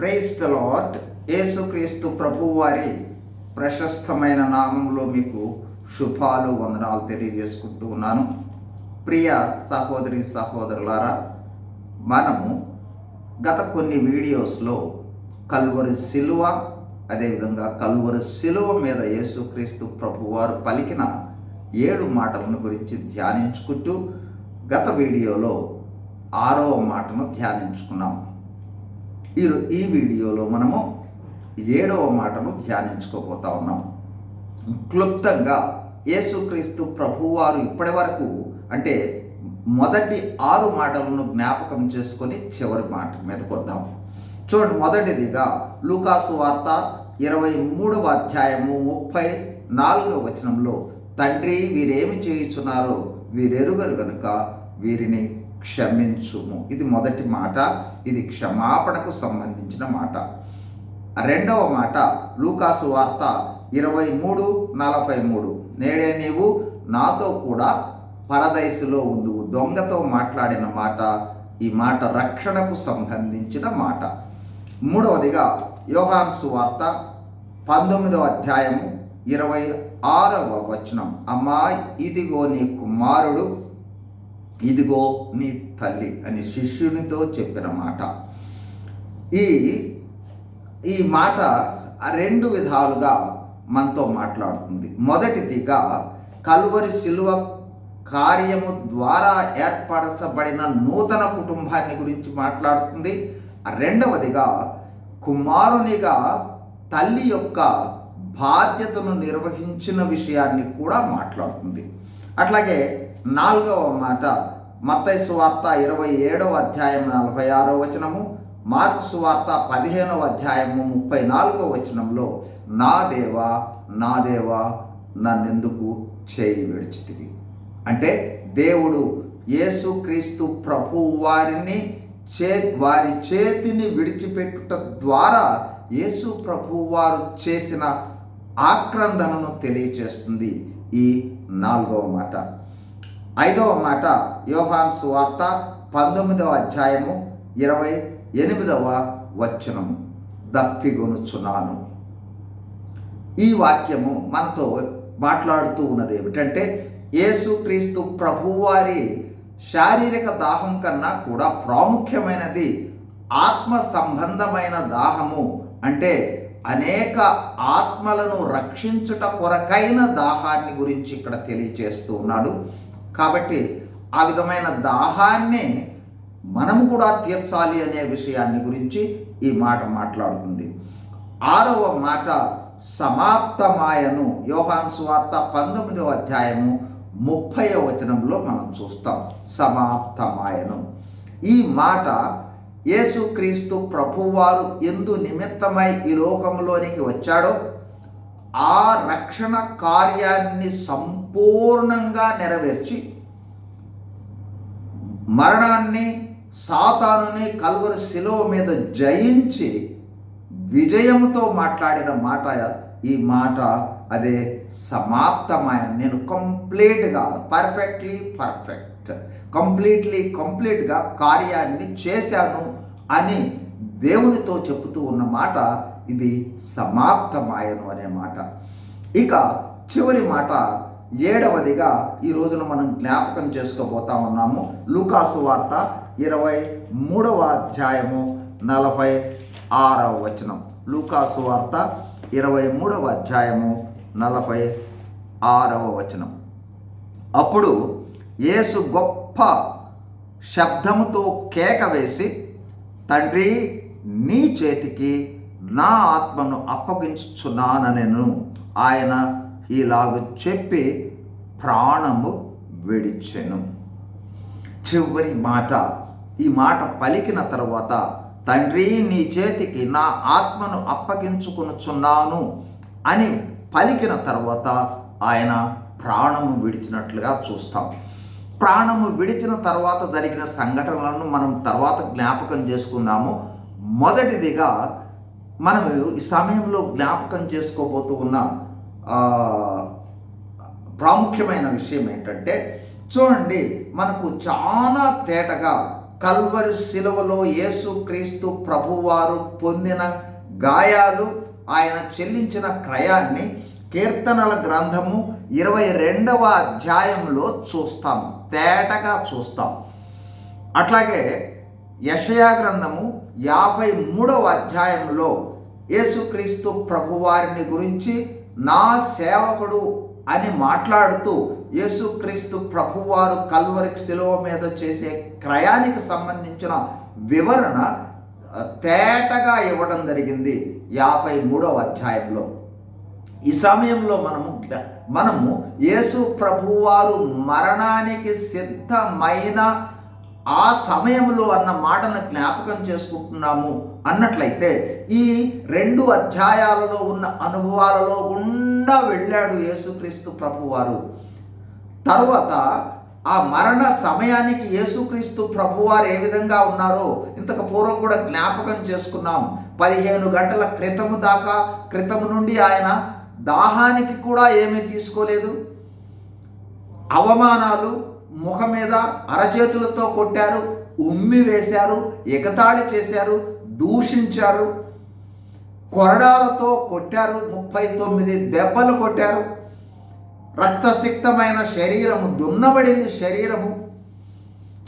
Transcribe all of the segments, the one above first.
Praise the lot యేసుక్రీస్తు ప్రభువారి ప్రశస్తమైన నామంలో మీకు శుభాలు వందనాలు తెలియజేసుకుంటూ ఉన్నాను. ప్రియ సహోదరి సహోదరులారా మనము గత కొన్ని వీడియోస్లో కల్వరి సిలువ అదేవిధంగా కల్వరి సిలువ మీద యేసుక్రీస్తు ప్రభువారు పలికిన ఏడు మాటలను గురించి ధ్యానించుకుంటూ గత వీడియోలో ఆరవ మాటను ధ్యానించుకున్నాము. ఈ ఈ వీడియోలో మనము ఏడవ మాటను ధ్యానించుకోబోతా ఉన్నాం. క్లుప్తంగా యేసుక్రీస్తు ప్రభువారు ఇప్పటి వరకు అంటే మొదటి ఆరు మాటలను జ్ఞాపకం చేసుకొని చివరి మాట మీదకి వద్దాం. చూడండి మొదటిదిగా లూకాసు వార్త ఇరవై మూడవ అధ్యాయము ముప్పై నాలుగవ వచనంలో తండ్రి వీరేమి చేయుచున్నారో వీరెరుగరు గనుక వీరిని క్షమించుము. ఇది మొదటి మాట. ఇది క్షమాపణకు సంబంధించిన మాట. రెండవ మాట లూకాసు వార్త ఇరవై మూడు నలభై మూడు. నేడే నీవు నాతో కూడా పరదయసులో ఉందువు దొంగతో మాట్లాడిన మాట ఈ మాట రక్షణకు సంబంధించిన మాట. మూడవదిగా యోహాన్సు వార్త పంతొమ్మిదవ అధ్యాయము ఇరవై ఆరవ వచనం. అమ్మా ఇదిగో నీ కుమారుడు ఇదిగో నీ తల్లి అని శిష్యునితో చెప్పిన మాట. ఈ ఈ మాట రెండు విధాలుగా మనతో మాట్లాడుతుంది. మొదటిదిగా కల్వరి శిలువ కార్యము ద్వారా ఏర్పరచబడిన నూతన కుటుంబాన్ని గురించి మాట్లాడుతుంది. రెండవదిగా కుమారునిగా తల్లి యొక్క బాధ్యతను నిర్వహించిన విషయాన్ని కూడా మాట్లాడుతుంది. అట్లాగే నాలుగవ మాట మత్తైసు వార్త ఇరవై ఏడవ అధ్యాయం నలభై ఆరో వచనము మార్క్స్ వార్త పదిహేనవ అధ్యాయము ముప్పై నాలుగవ వచనంలో నా దేవా నా దేవా నన్నెందుకు చేయి విడిచితివి? అంటే దేవుడు యేసుక్రీస్తు ప్రభు వారిని చే వారి చేతిని విడిచిపెట్టుట ద్వారా యేసు ప్రభు వారు చేసిన ఆక్రందనను తెలియచేస్తుంది ఈ నాలుగవ మాట. ఐదవ మాట యోహాన్ సువార్త పంతొమ్మిదవ అధ్యాయము ఇరవై ఎనిమిదవ వచనము. దప్పిగొనుచున్నాను. ఈ వాక్యము మనతో మాట్లాడుతూ ఉన్నది ఏమిటంటే యేసుక్రీస్తు ప్రభువారి శారీరక దాహం కన్నా కూడా ప్రాముఖ్యమైనది ఆత్మ సంబంధమైన దాహము. అంటే అనేక ఆత్మలను రక్షించుట కొరకైన దాహాన్ని గురించి ఇక్కడ తెలియచేస్తూ ఉన్నాడు. కాబట్టి ఆ విధమైన దాహాన్ని మనము కూడా తీర్చాలి అనే విషయాన్ని గురించి ఈ మాట మాట్లాడుతుంది. ఆరవ మాట సమాప్తమాయను. యోహాన్ స్వార్త పంతొమ్మిదవ అధ్యాయము ముప్పై వచనంలో మనం చూస్తాం. సమాప్తమాయను. ఈ మాట యేసుక్రీస్తు ప్రభువారు ఎందు నిమిత్తమై ఈ లోకంలోనికి వచ్చాడో ఆ రక్షణ కార్యాన్ని సంపూర్ణంగా నెరవేర్చి మరణాన్ని సాతానుని కల్వరి శిలువ మీద జయించి విజయముతో మాట్లాడిన మాట ఈ మాట అదే సమాప్తమైన నేను కంప్లీట్గా పర్ఫెక్ట్లీ పర్ఫెక్ట్ కంప్లీట్లీ కంప్లీట్గా కార్యాన్ని చేశాను అని దేవునితో చెబుతూ ఉన్న మాట ఇది సమాప్తమాయను అనే మాట. ఇక చివరి మాట ఏడవదిగా ఈ రోజున మనం జ్ఞాపకం చేసుకోబోతా ఉన్నాము. లూకాసు వార్త ఇరవై మూడవ అధ్యాయము నలభై ఆరవ వచనం. లూకాసు వార్త ఇరవై మూడవ అధ్యాయము నలభై ఆరవ వచనం. అప్పుడు యేసు గొప్ప శబ్దముతో కేక వేసి తండ్రి నీ చేతికి నా ఆత్మను అప్పగించుచున్నాననెను. ఆయన ఇలాగ చెప్పి ప్రాణము విడిచెను. చివరి మాట ఈ మాట పలికిన తర్వాత తండ్రి నీ చేతికి నా ఆత్మను అప్పగించుకొనుచున్నాను అని పలికిన తర్వాత ఆయన ప్రాణము విడిచినట్లుగా చూస్తాం. ప్రాణము విడిచిన తర్వాత జరిగిన సంఘటనలను మనం తర్వాత జ్ఞాపకం చేసుకుందాము. మొదటిదిగా మనం ఈ సమయంలో జ్ఞాపకం చేసుకోబోతూ ఉన్న ప్రాముఖ్యమైన విషయం ఏంటంటే చూడండి మనకు చాలా తేటగా కల్వరి శిలువలో యేసుక్రీస్తు ప్రభువారు పొందిన గాయాలు ఆయన చెల్లించిన క్రయాన్ని కీర్తనల గ్రంథము ఇరవై రెండవ అధ్యాయంలో చూస్తాం తేటగా చూస్తాం. అట్లాగే యషయా గ్రంథము యాభై మూడవ అధ్యాయంలో యేసుక్రీస్తు ప్రభువారిని గురించి నా సేవకుడు అని మాట్లాడుతూ యేసుక్రీస్తు ప్రభువారు కల్వరికి శిలువ మీద చేసే క్రయానికి సంబంధించిన వివరణ తేటగా ఇవ్వడం జరిగింది యాభై మూడవ అధ్యాయంలో. ఈ సమయంలో మనము మనము యేసు ప్రభువారు మరణానికి సిద్ధమైన ఆ సమయంలో అన్న మాటను జ్ఞాపకం చేసుకుంటున్నాము అన్నట్లయితే ఈ రెండు అధ్యాయాలలో ఉన్న అనుభవాలలో గుండా వెళ్ళాడు యేసుక్రీస్తు ప్రభువారు. తరువాత ఆ మరణ సమయానికి యేసుక్రీస్తు ప్రభువారు ఏ విధంగా ఉన్నారో ఇంతకు పూర్వం కూడా జ్ఞాపకం చేసుకున్నాం. పదిహేను గంటల క్రితము దాకా క్రితము నుండి ఆయన దాహానికి కూడా ఏమీ తీసుకోలేదు. అవమానాలు ముఖం మీద అరచేతులతో కొట్టారు ఉమ్మి వేశారు ఎగతాళి చేశారు దూషించారు. కొరడాలతో కొట్టారు ముప్పై తొమ్మిది దెబ్బలు కొట్టారు. రక్తసిక్తమైన శరీరము దున్నబడింది శరీరము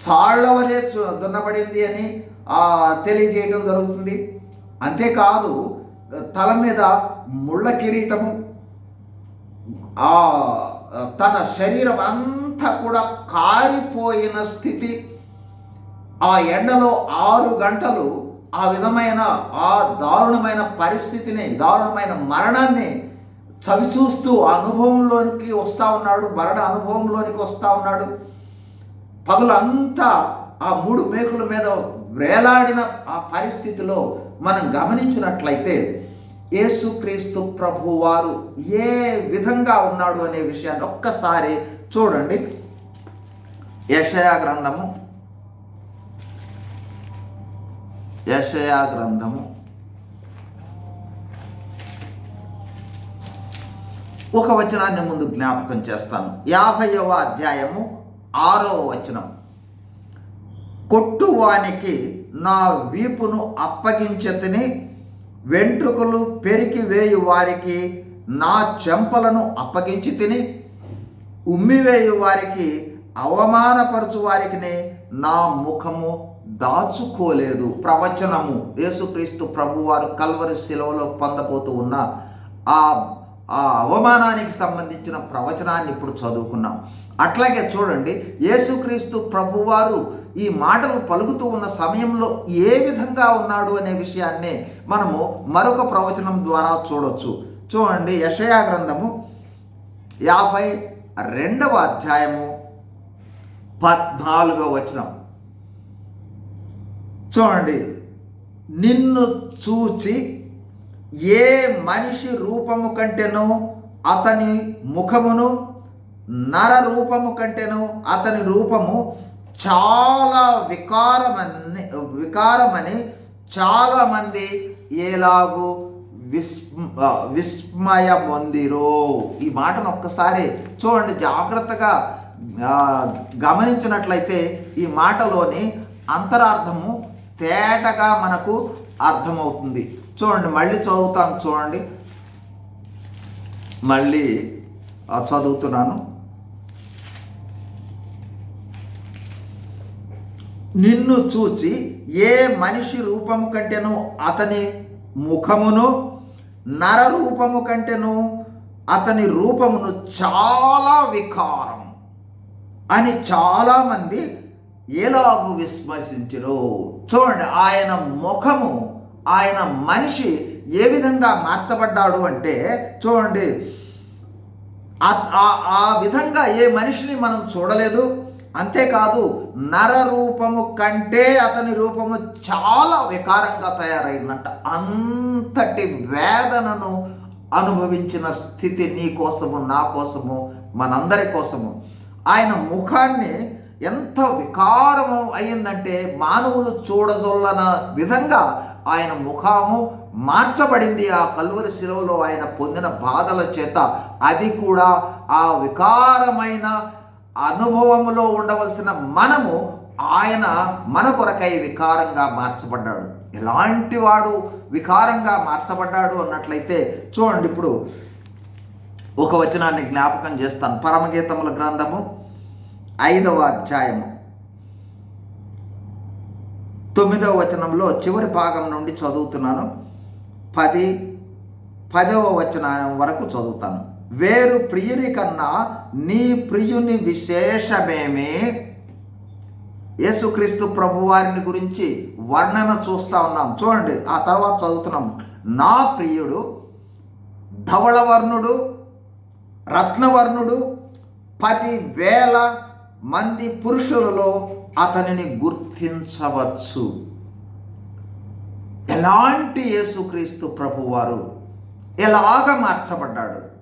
చాళ్ళవలే చు- దున్నబడింది అని తెలియజేయటం తెలియజేయడం జరుగుతుంది. అంతేకాదు తల మీద ముళ్ళ కిరీటము ఆ తన శరీరం అంతా కూడా కారిపోయిన స్థితి. ఆ ఎండలో ఆరు గంటలు ఆ విధమైన ఆ దారుణమైన పరిస్థితిని దారుణమైన మరణాన్ని చవిచూస్తూ ఆ అనుభవంలోనికి వస్తూ ఉన్నాడు మరణ అనుభవంలోనికి వస్తూ ఉన్నాడు. పగులంతా ఆ మూడు మేకుల మీద వేలాడిన ఆ పరిస్థితిలో మనం గమనించినట్లయితే యేసుక్రీస్తు ప్రభు వారు ఏ విధంగా ఉన్నాడు అనే విషయాన్ని ఒక్కసారి చూడండి. యషయా గ్రంథము. యషయా గ్రంథము. ఒక వచనాన్ని ముందు జ్ఞాపకం చేస్తాను. యాభైవ అధ్యాయము ఆరవ వచనం. కొట్టువానికి నా వీపును అప్పగించతిని వెంట్రుకలు పెరికి వేయు వారికి నా చెంపలను అప్పగించి తిని ఉమ్మివేయు వారికి అవమానపరచు వారికిని నా ముఖము దాచుకోలేదు. ప్రవచనము. యేసుక్రీస్తు ప్రభువారు కల్వరి శిలవలో పొందబోతూ ఉన్న ఆ ఆ అవమానానికి సంబంధించిన ప్రవచనాన్ని ఇప్పుడు చదువుకున్నాం. అట్లాగే చూడండి యేసుక్రీస్తు ప్రభువారు ఈ మాటలు పలుకుతూ ఉన్న సమయంలో ఏ విధంగా ఉన్నాడు అనే విషయాన్ని మనము మరొక ప్రవచనం ద్వారా చూడొచ్చు. చూడండి యషయా గ్రంథము యాభై రెండవ అధ్యాయము పద్నాలుగో వచనం. చూడండి నిన్ను చూచి ఏ మనిషి రూపము కంటేనో అతని ముఖమును నర రూపము కంటేను అతని రూపము చాలా వికారమని వికారమని చాలామంది ఎలాగూ విస్మ విస్మయ పొందిరో ఈ మాటను ఒక్కసారి చూడండి జాగ్రత్తగా గమనించినట్లయితే ఈ మాటలోని అంతరార్థము తేటగా మనకు అర్థమవుతుంది. చూడండి మళ్ళీ చదువుతాను చూడండి. మళ్ళీ చదువుతున్నాను. నిన్ను చూచి ఏ మనిషి రూపము కంటేను అతని ముఖమును నర రూపము కంటేను అతని రూపమును చాలా వికారం అని చాలామంది ఎలాగూ విశ్వసించరు. చూడండి ఆయన ముఖము ఆయన మనిషి ఏ విధంగా మార్చబడ్డాడు అంటే చూడండి ఆ- ఆ విధంగా ఏ మనిషిని మనం చూడలేదు. అంతేకాదు నర రూపము కంటే అతని రూపము చాలా వికారంగా తయారైందంట. అంతటి వేదనను అనుభవించిన స్థితి నీ కోసము నా కోసము మనందరి కోసము. ఆయన ముఖాన్ని ఎంత వికారము అయిందంటే మానవులు చూడజొల్లన విధంగా ఆయన ముఖము మార్చబడింది. ఆ కల్వరి శిలువలో ఆయన పొందిన బాధల చేత అది కూడా ఆ వికారమైన అనుభవంలో ఉండవలసిన మనము ఆయన మన కొరకై వికారంగా మార్చబడ్డాడు. ఎలాంటి వాడు వికారంగా మార్చబడ్డాడు అన్నట్లయితే చూడండి ఇప్పుడు ఒక వచనాన్ని జ్ఞాపకం చేస్తాను. పరమగీతముల గ్రంథము ఐదవ అధ్యాయము. తొమ్మిదవ వచనంలో చివరి భాగం నుండి చదువుతున్నాను. పది పదవ వచనం వరకు చదువుతాను. వేరు ప్రియుని కన్నా నీ ప్రియుని విశేషమేమి? యేసుక్రీస్తు ప్రభువారిని గురించి వర్ణన చూస్తా ఉన్నాం. చూడండి ఆ తర్వాత చదువుతున్నాం. నా ప్రియుడు ధవళవర్ణుడు రత్నవర్ణుడు పది వేల మంది పురుషులలో అతనిని గుర్తించవచ్చు. ఎలాంటి యేసుక్రీస్తు ప్రభువారు? ఎలాగ మార్చబడ్డాడు?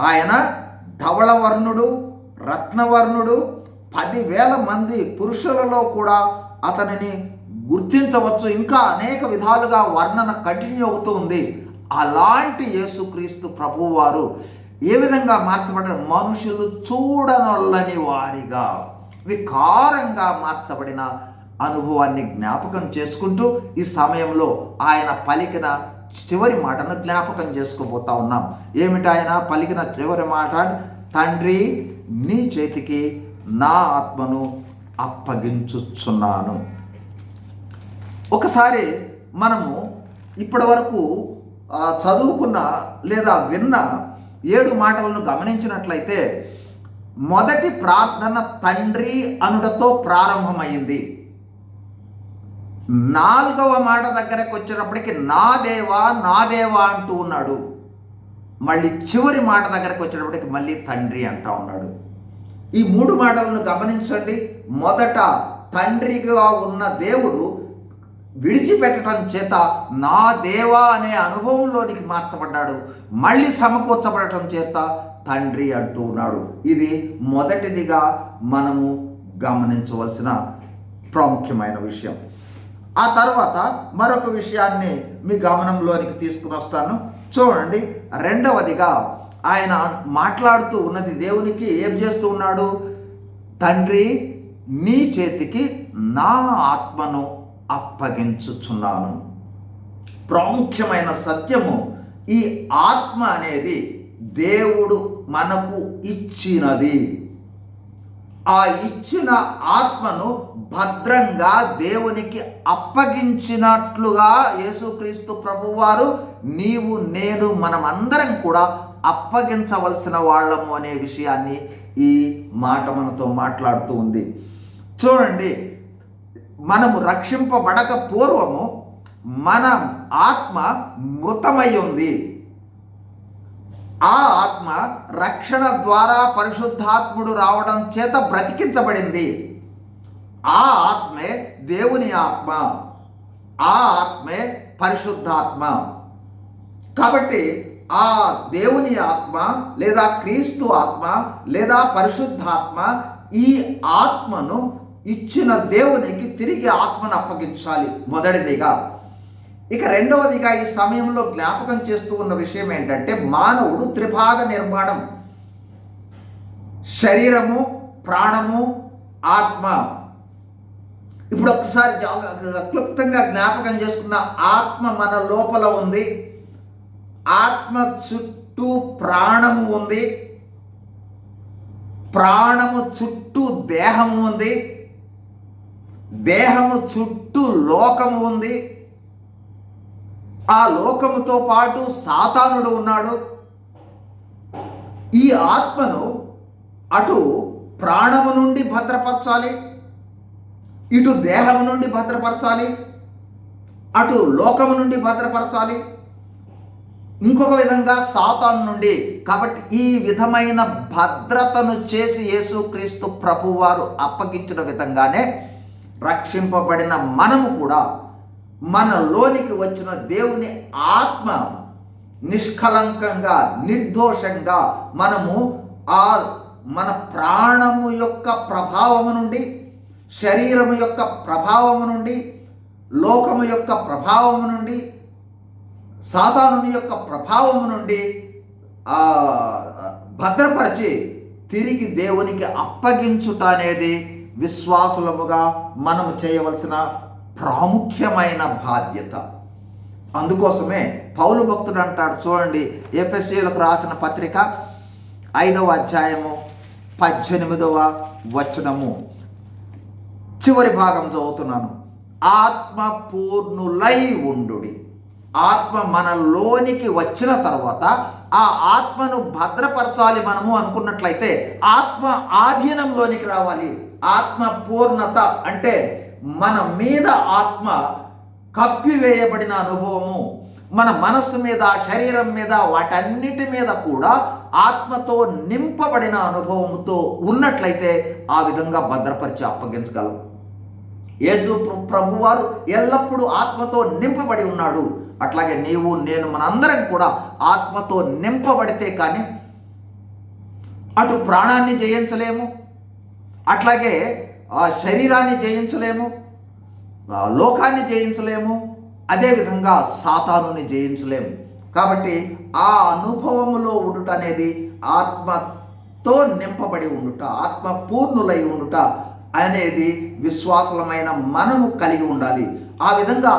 ఆయన ధవళవర్ణుడు రత్నవర్ణుడు పదివేల మంది పురుషులలో కూడా అతనిని గుర్తించవచ్చు. ఇంకా అనేక విధాలుగా వర్ణన కంటిన్యూ అవుతూ ఉంది. అలాంటి యేసుక్రీస్తు ప్రభువారు ఏ విధంగా మార్చబడిన మనుషులు చూడనొల్లని వారిగా వికారంగా మార్చబడిన అనుభవాన్ని జ్ఞాపకం చేసుకుంటూ ఈ సమయంలో ఆయన పలికిన చివరి మాటను జ్ఞాపకం చేసుకోబోతా ఉన్నాం. ఏమిటాయన పలికిన చివరి మాట తండ్రి నీ చేతికి నా ఆత్మను అప్పగించుచున్నాను. ఒకసారి మనము ఇప్పటి వరకు చదువుకున్న లేదా విన్న ఏడు మాటలను గమనించినట్లయితే మొదటి ప్రార్థన తండ్రి అనుడతో ప్రారంభమైంది. నాలుగవ మాట దగ్గరకు వచ్చేటప్పటికి నా దేవా నా దేవా అంటూ ఉన్నాడు. మళ్ళీ చివరి మాట దగ్గరకు వచ్చేటప్పటికి మళ్ళీ తండ్రి అంటా ఉన్నాడు. ఈ మూడు మాటలను గమనించండి. మొదట తండ్రిగా ఉన్న దేవుడు విడిచిపెట్టడం చేత నా దేవా అనే అనుభవంలోనికి మార్చబడ్డాడు. మళ్ళీ సమకూర్చబడటం చేత తండ్రి అంటూ ఉన్నాడు. ఇది మొదటిదిగా మనము గమనించవలసిన ప్రాముఖ్యమైన విషయం. ఆ తర్వాత మరొక విషయాన్ని మీ గమనంలోనికి తీసుకుని వస్తాను. చూడండి రెండవదిగా ఆయన మాట్లాడుతూ ఉన్నది దేవునికి ఏం చేస్తూ ఉన్నాడు? తండ్రి నీ చేతికి నా ఆత్మను అప్పగించుచున్నాను. ప్రాముఖ్యమైన సత్యము ఈ ఆత్మ అనేది దేవుడు మనకు ఇచ్చినది. ఆ ఇచ్చిన ఆత్మను భద్రంగా దేవునికి అప్పగించినట్లుగా యేసుక్రీస్తు ప్రభువారు నీవు నేను మనమందరం కూడా అప్పగించవలసిన వాళ్ళము అనే విషయాన్ని ఈ మాట మనతో మాట్లాడుతూ ఉంది. చూడండి మనము రక్షింపబడక పూర్వము మన ఆత్మ మృతమై ఉంది. ఆ ఆత్మ రక్షణ ద్వారా పరిశుద్ధాత్ముడు రావడం చేత బ్రతికించబడింది. ఆ ఆత్మే దేవుని ఆత్మ. ఆ ఆత్మే పరిశుద్ధాత్మ. కాబట్టి ఆ దేవుని ఆత్మ లేదా క్రీస్తు ఆత్మ లేదా పరిశుద్ధాత్మ ఈ ఆత్మను ఇచ్చిన దేవునికి తిరిగి ఆత్మను అప్పగించాలి. మొదటిదిగా ఇక రెండవదిగా ఈ సమయంలో జ్ఞాపకం చేస్తూ ఉన్న విషయం ఏంటంటే మానవుడు త్రిభాగ నిర్మాణం. శరీరము ప్రాణము ఆత్మ. ఇప్పుడు ఒకసారి క్లుప్తంగా జ్ఞాపకం చేసుకున్న ఆత్మ మన లోపల ఉంది. ఆత్మ చుట్టూ ప్రాణము ఉంది. ప్రాణము చుట్టూ దేహము ఉంది. దేహము చుట్టూ లోకము ఉంది. ఆ లోకముతో పాటు సాతానుడు ఉన్నాడు. ఈ ఆత్మను అటు ప్రాణము నుండి భద్రపరచాలి ఇటు దేహము నుండి భద్రపరచాలి అటు లోకము నుండి భద్రపరచాలి. ఇంకొక విధంగా సాతాను నుండి. కాబట్టి ఈ విధమైన భద్రతను చేసి యేసుక్రీస్తు ప్రభువారు అప్పగించిన విధంగానే రక్షింపబడిన మనము కూడా మనలోనికి వచ్చిన దేవుని ఆత్మ నిష్కలంకంగా నిర్దోషంగా మనము ఆ మన ప్రాణము యొక్క ప్రభావము నుండి శరీరము యొక్క ప్రభావము నుండి లోకము యొక్క ప్రభావము నుండి సాతానుని యొక్క ప్రభావము నుండి భద్రపరిచి తిరిగి దేవునికి అప్పగించుట అనేది విశ్వాసులముగా మనం చేయవలసిన ప్రాముఖ్యమైన బాధ్యత. అందుకోసమే పౌలు భక్తుడు అంటాడు చూడండి ఎఫ్ఎస్సీలకు రాసిన పత్రిక ఐదవ అధ్యాయము పద్దెనిమిదవ వచనము. చివరి భాగం చదువుతున్నాను. ఆత్మ పూర్ణులై ఉండుడి. ఆత్మ మనలోనికి వచ్చిన తర్వాత ఆ ఆత్మను భద్రపరచాలి మనము అనుకున్నట్లయితే ఆత్మ ఆధీనంలోనికి రావాలి. ఆత్మ పూర్ణత అంటే మన మీద ఆత్మ కప్పివేయబడిన అనుభవము మన మనస్సు మీద శరీరం మీద వాటన్నిటి మీద కూడా ఆత్మతో నింపబడిన అనుభవముతో ఉన్నట్లయితే ఆ విధంగా భద్రపరిచి అప్పగించగలం. యేసు ప్రభువారు ఎల్లప్పుడూ ఆత్మతో నింపబడి ఉన్నాడు. అట్లాగే నీవు నేను మనందరం కూడా ఆత్మతో నింపబడితే కానీ అటు ప్రాణాన్ని జయించలేము. అట్లాగే ఆ శరీరాన్ని జయించలేము ఆ లోకాన్ని జయించలేము అదేవిధంగా సాతానుని జయించలేము. కాబట్టి ఆ అనుభవములో ఉండుట అనేది ఆత్మతో నింపబడి ఉండుట ఆత్మ పూర్ణులై ఉండుట అనేది విశ్వాసమైన మనము కలిగి ఉండాలి. ఆ విధంగా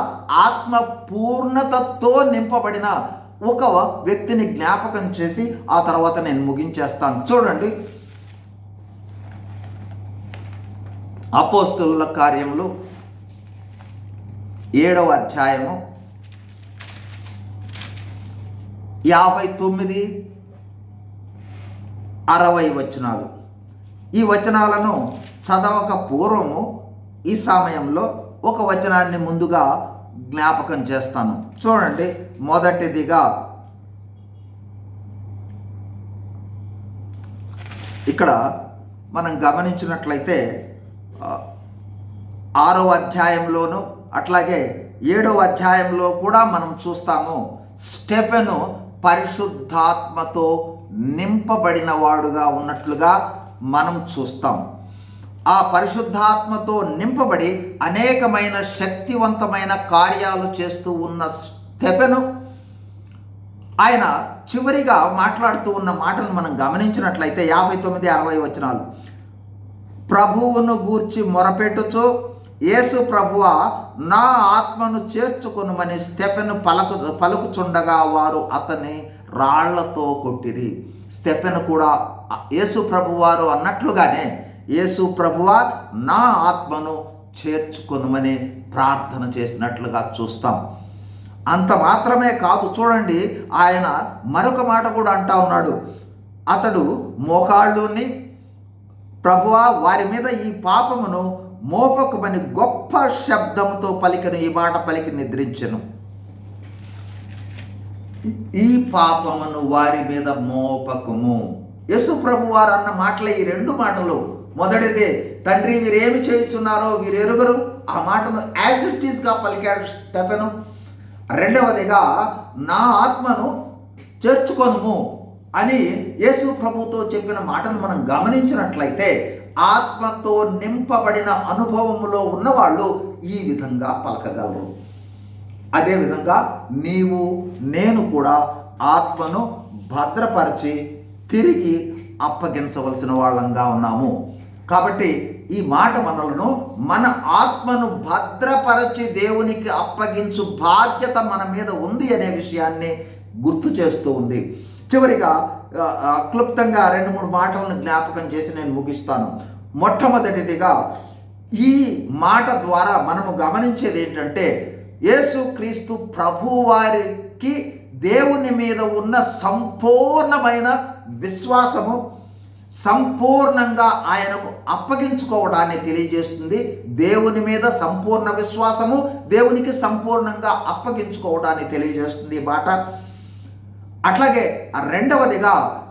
ఆత్మ పూర్ణతతో నింపబడిన ఒక వ్యక్తిని జ్ఞాపకం చేసి ఆ తర్వాత నేను ముగించేస్తాను. చూడండి అపోస్తుల కార్యములు ఏడవ అధ్యాయము యాభై తొమ్మిది అరవై వచనాలు. ఈ వచనాలను చదవక పూర్వము ఈ సమయంలో ఒక వచనాన్ని ముందుగా జ్ఞాపకం చేస్తాను. చూడండి మొదటిదిగా ఇక్కడ మనం గమనించినట్లయితే ఆరో అధ్యాయంలోను అట్లాగే ఏడవ అధ్యాయంలో కూడా మనం చూస్తాము స్టెఫెను పరిశుద్ధాత్మతో నింపబడిన వాడుగా ఉన్నట్లుగా మనం చూస్తాం. ఆ పరిశుద్ధాత్మతో నింపబడి అనేకమైన శక్తివంతమైన కార్యాలు చేస్తూ ఉన్న స్టెఫెను ఆయన చివరిగా మాట్లాడుతూ ఉన్న మాటను మనం గమనించినట్లయితే యాభై తొమ్మిది అరవై వచనాలు ప్రభువును గూర్చి మొరపెట్టుచు యేసు ప్రభువ నా ఆత్మను చేర్చుకొనుమని స్టెఫెను పలకు పలుకుచుండగా వారు అతని రాళ్ళతో కొట్టిరి. స్టెఫెను కూడా యేసు ప్రభువారు అన్నట్లుగానే యేసు ప్రభువ నా ఆత్మను చేర్చుకొనుమని ప్రార్థన చేసినట్లుగా చూస్తాం. అంత మాత్రమే కాదు చూడండి ఆయన మరొక మాట కూడా అంటా ఉన్నాడు. అతడు మోకాళ్ళుని ప్రభువా వారి మీద ఈ పాపమును మోపకమని గొప్ప శబ్దముతో పలికిన ఈ మాట పలికి నిద్రించెను. ఈ పాపమును వారి మీద మోపకము. యేసు ప్రభు వారు అన్న మాటలే ఈ రెండు మాటలు. మొదటిదే తండ్రి వీరేమి చేయుచున్నారో వీరెరుగరు. ఆ మాటను యాజ్ ఇట్ ఈస్గా పలికాడు స్టెఫెను. రెండవదిగా నా ఆత్మను చేర్చుకొనుము. అని యేసు ప్రభుతో చెప్పిన మాటను మనం గమనించినట్లయితే ఆత్మతో నింపబడిన అనుభవములో ఉన్నవాళ్ళు ఈ విధంగా పలకగలరు. అదేవిధంగా నీవు నేను కూడా ఆత్మను భద్రపరిచి తిరిగి అప్పగించవలసిన వాళ్ళంగా ఉన్నాము. కాబట్టి ఈ మాట మనలను మన ఆత్మను భద్రపరచి దేవునికి అప్పగించు బాధ్యత మన మీద ఉంది అనే విషయాన్ని గుర్తు చేస్తూ ఉంది. చివరిగా క్లుప్తంగా రెండు మూడు మాటలను జ్ఞాపకం చేసి నేను ముగిస్తాను. మొట్టమొదటిదిగా ఈ మాట ద్వారా మనము గమనించేది ఏంటంటే యేసుక్రీస్తు ప్రభువారికి దేవుని మీద ఉన్న సంపూర్ణమైన విశ్వాసము సంపూర్ణంగా ఆయనకు అప్పగించుకోవడాన్ని తెలియజేస్తుంది. దేవుని మీద సంపూర్ణ విశ్వాసము దేవునికి సంపూర్ణంగా అప్పగించుకోవడాన్ని తెలియజేస్తుంది ఈ మాట. అట్లాగే రెండవదిగా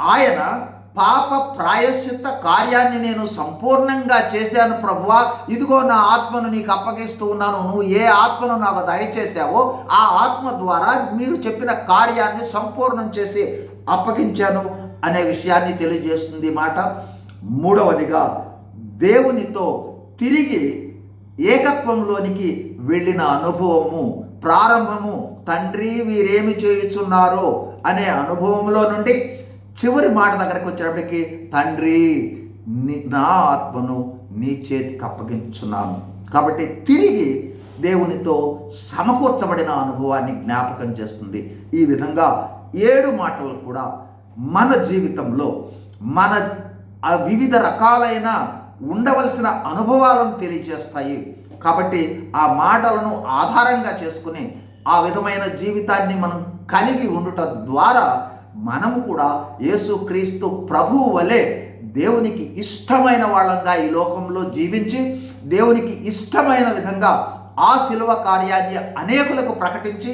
ఆయన పాప ప్రాయశ్చిత్త కార్యాన్ని నేను సంపూర్ణంగా చేశాను ప్రభువా. ఇదిగో నా ఆత్మను నీకు అప్పగిస్తూ ఉన్నాను. నువ్వు ఏ ఆత్మను నాకు దయచేశావో ఆ ఆత్మ ద్వారా మీరు చెప్పిన కార్యాన్ని సంపూర్ణం చేసి అప్పగించాను అనే విషయాన్ని తెలియజేస్తుంది మాట. మూడవదిగా దేవునితో తిరిగి ఏకత్వంలోనికి వెళ్ళిన అనుభవము. ప్రారంభము తండ్రి వీరేమి చేయుచున్నారో అనే అనుభవంలో నుండి చివరి మాట దగ్గరకు వచ్చేటప్పటికి తండ్రి నా ఆత్మను నీ చేతికి అప్పగించున్నాను. కాబట్టి తిరిగి దేవునితో సమకూర్చబడిన అనుభవాన్ని జ్ఞాపకం చేస్తుంది. ఈ విధంగా ఏడు మాటలు కూడా మన జీవితంలో మన వివిధ రకాలైన ఉండవలసిన అనుభవాలను తెలియజేస్తాయి కాబట్టి ఆ మాటలను ఆధారంగా చేసుకుని ఆ విధమైన జీవితాన్ని మనం కలిగి ఉండుట ద్వారా మనము కూడా యేసుక్రీస్తు ప్రభువు వలె దేవునికి ఇష్టమైన వాళ్ళంగా ఈ లోకంలో జీవించి దేవునికి ఇష్టమైన విధంగా ఆ శిలువ కార్యాన్ని అనేకులకు ప్రకటించి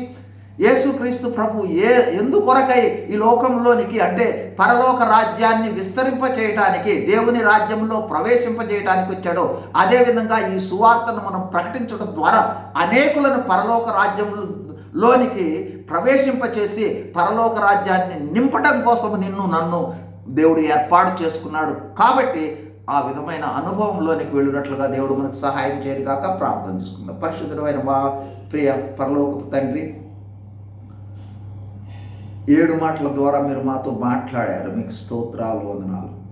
యేసుక్రీస్తు ప్రభు ఏ ఎందుకొరకై ఈ లోకంలోనికి అంటే పరలోక రాజ్యాన్ని విస్తరింప చేయటానికి దేవుని రాజ్యంలో ప్రవేశింపజేయటానికి వచ్చాడో అదేవిధంగా ఈ సువార్తను మనం ప్రకటించడం ద్వారా అనేకులను పరలోక రాజ్యంలో లోనికి ప్రవేశింపచేసి పరలోక రాజ్యాన్ని నింపటం కోసం నిన్ను నన్ను దేవుడు ఏర్పాటు చేసుకున్నాడు. కాబట్టి ఆ విధమైన అనుభవంలోనికి వెళ్ళినట్లుగా దేవుడు మనకు సహాయం చేయరు కాక ప్రార్థన చేసుకుందాం. పరిశుద్ధమైన మా ప్రియ పరలోక తండ్రి ఏడు మాటల ద్వారా మీరు మాతో మాట్లాడారు. మీకు స్తోత్రాలు వందనాలు.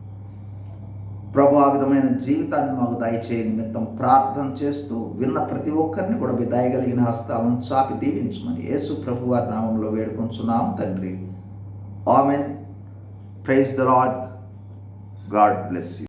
ప్రభు ఆ విధమైన జీవితాన్ని మాకు దయచేయ. నిమిత్తం ప్రార్థన చేస్తూ విన్న ప్రతి ఒక్కరిని కూడా మీ దయగలిగిన హస్తాలను చాపి దీవించమని యేసు ప్రభు వారి నామంలో వేడుకొంచున్నాం తండ్రి. Amen. Praise the lord God bless you.